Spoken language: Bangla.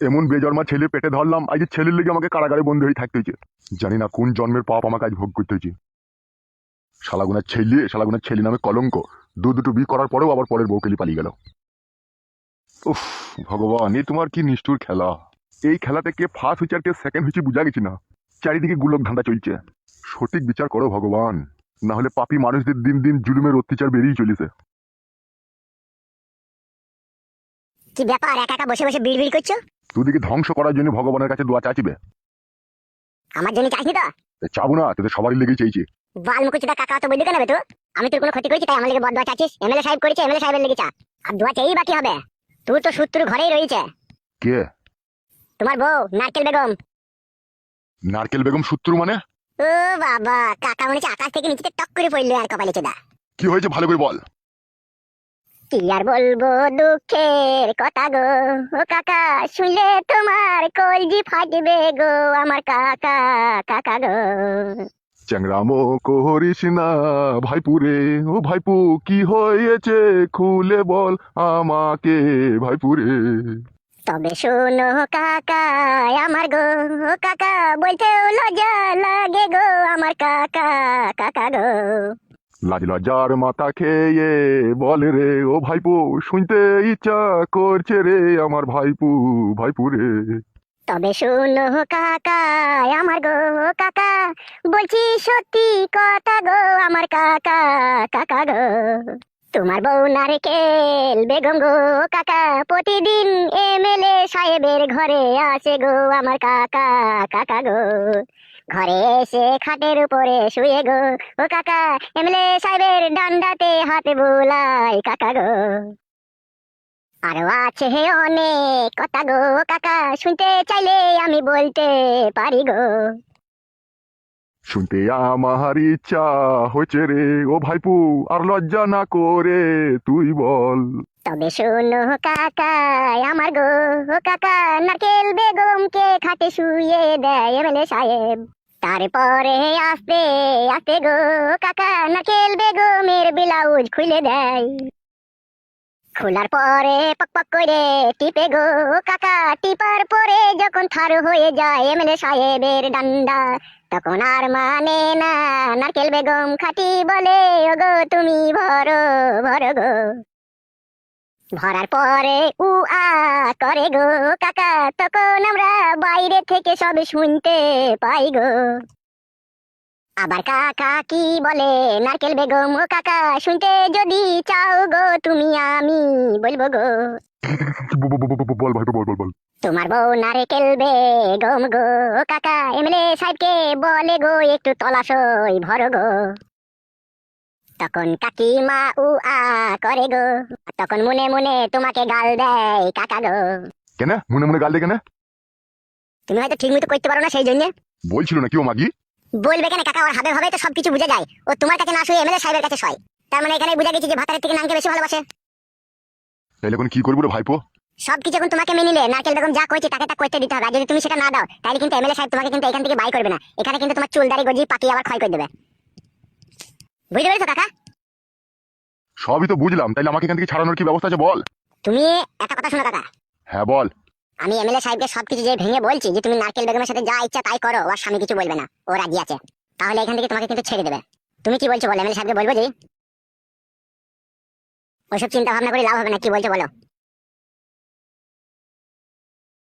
এমন বেজন্মা ছেলে পেটে ধরলাম, আজ ছেলের লেগে আমাকে কারাগারে বন্দি হয়ে থাকতে হয়েছে। জানি না কোন জন্মের পাপ আমাকে আজ ভোগ করতে হয়েছে। শালাগুনার ছেলে শালাগুনার ছেলে নামে কলঙ্ক। দু দুটো বি করার পরেও আবার পরের বউকেলি পালিয়ে গেল। উফ, ভগবান, এ তোমার কি নিষ্ঠুর খেলা? এই খেলাতে কে ফার্স্ট হয়েছে আর কে সেকেন্ড হয়েছে বুঝা গেছি না। চারিদিকে গুলক ধান্দা চলছে। সঠিক বিচার করো ভগবান। না হলে পাপি মানুষদের দিন দিন জুলুমের অত্যাচার বেরিয়ে চলেছে। কি ব্যাপার, একা একা বসে বসে বিড় বিড় করছ? তোদেরকে ধ্বংস করার জন্য ভগবানের কাছে দোয়া চাচিবে আমার জন্য চাইনি তো? চাবো না তোদের সবারই লেগেই চাইছি। বাল মুকুচিদা কাকা তো বলি কেন বে তো আমি তোর কোনো ক্ষতি করেছি তাই আমার লেগে বদ দোয়া চাচ্ছিস এমএলএ সাহেব করেছে এমএলএ সাহেবের লেগে চা। আর দোয়া চাই বাকি হবে? তুই তো শত্রু ঘরেই রয়েছে। কে? তোমার বউ নারকেল বেগম। নারকেল বেগম সূত্র মানে? ও বাবা কাকা মনে হচ্ছে আকাশ থেকে নিচে টক করে পড়ল আর কপালে চোদা। কি হয়েছে ভালো করে বল। কি আর বলব দুঃখের কথা গো? ও কাকা শুনলে তোমার কলজি ফাটবে গো আমার কাকা কাকা গো। চ্যাংরামো করিস না ভাইপুরে ও ভাইপু কি হয়েছে খুলে বল আমাকে ভাইপুরে। তবে শোনো কাকা আমার গো ও কাকা বলতেও লজ্জা লাগে গো আমার কাকা কাকা গো। লাজ লজ্জার মাথা খেয়ে বল রে, ও ভাইপু, শুনতে ইচ্ছা করছে রে আমার ভাইপু ভাইপুরে তবে শোনো কাকা, আমার গো কাকা, বলছি সত্যি কথা গো আমার কাকা কাকা গো। তোমার বউ নারকেল বেগম গো কাকা, প্রতিদিন এমএলএ সাহেবের ঘরে আসে গো আমার কাকা কাকা গো। ঘরে এসে খাটের উপরে শুয়ে গো। ও কাকা এমএলএ সাহেবের ডান্ডাতে হাতে বোলাই কাকা গো। আরও আছে হে অনেক কথা গো কাকা শুনতে চাইলে আমি বলতে পারি গো। শুনতে আমার ইচ্ছা হয়েছে রে ও ভাইপু আর লজ্জা না করে তুই বল। তবে শোনো কাকা আমার গো ও কাকা নারকেল বেগমকে খাটে শুয়ে দেয় এমএলএ সাহেব। তারপরে আস্তে আস্তে গো কাকা নারকেল বেগমের ব্লাউজ খুলে দেয়। খোলার পরে পক পক করে টিপে গো কাকা, টিপার পরে যখন থার হয়ে যায় এমএলএ সাহেবের ডান্ডা, তখন আর মানে না নারকেল বেগম খাটি বলে, ওগো, তুমি ভরো ভরো গো। ভরার পরে উ আ করে গো কাকা তখন আমরা বাইরে থেকে সব শুনতে পাই গো। আবার কাকা কি বলে নারকেল বেগম ও কাকা শুনতে যদি চাও গো তুমি আমি বলব গো। বল বল বল বল তোমার বউ নারকেল বেগম গো কাকা এমএলএ সাহেবকে বলে গো একটু তলাশই ভরো গো। তখন কাকিমা উ আ করে গো। তখন মনে মনে তোমাকে গাল দেয় কাকা গো। কেন? মনে মনে গাল দে কেন? তুমি হয়তো ঠিক মতো করতে পারো না সেই জন্য। বলছিল না কি ও মাগি? বলবে কেন কাকা ওর হবে হবে তো সবকিছু বুঝে যায়। ও তোমার কাছে না শুয়ে এমএলএ সাহেবের কাছে শয়। তার মানে এখানে বুঝা গেছে যে ভাতারের থেকে নামকে বেশি ভালোবাসে। তাহলে এখন কি করব রে ভাইপো? সবকিছু এখন তোমাকে মেনে নিলে নারকেল বেগম যা করেছে তাকে তা করতে দিতে হবে। আর যদি তুমি সেটা না দাও তাহলে কিন্তু এমএলএ সাহেব তোমাকে কিন্তু এখান থেকে বাই করবে না। এখানে কিন্তু তোমার চুল দাড়ি গজি পাকি আবার ক্ষয় করে দেবে। বুঝতে পেরেছ কাকা? সবই তো বুঝলাম। তাইলে আমাকে এখান থেকে ছাড়ানোর কি ব্যবস্থা আছে বল? তুমি একটা কথা শোনো কাকা। হ্যাঁ বল। আমি এমএলএ সাহেবকে সবকিছু যে ভেঙে বলছি যে তুমি নারকেল বেগমের সাথে যা ইচ্ছা তাই করো ওর স্বামী কিছু বলবে না। ও রাজি আছে। তাহলে এখান থেকে তোমাকে কিন্তু ছেড়ে দেবে। তুমি কি বলছো বলো? এমএলএ সাহেবকে বলব যে? ওইসব চিন্তা ভাবনা করে লাভ হবে না কি বলছো বলো?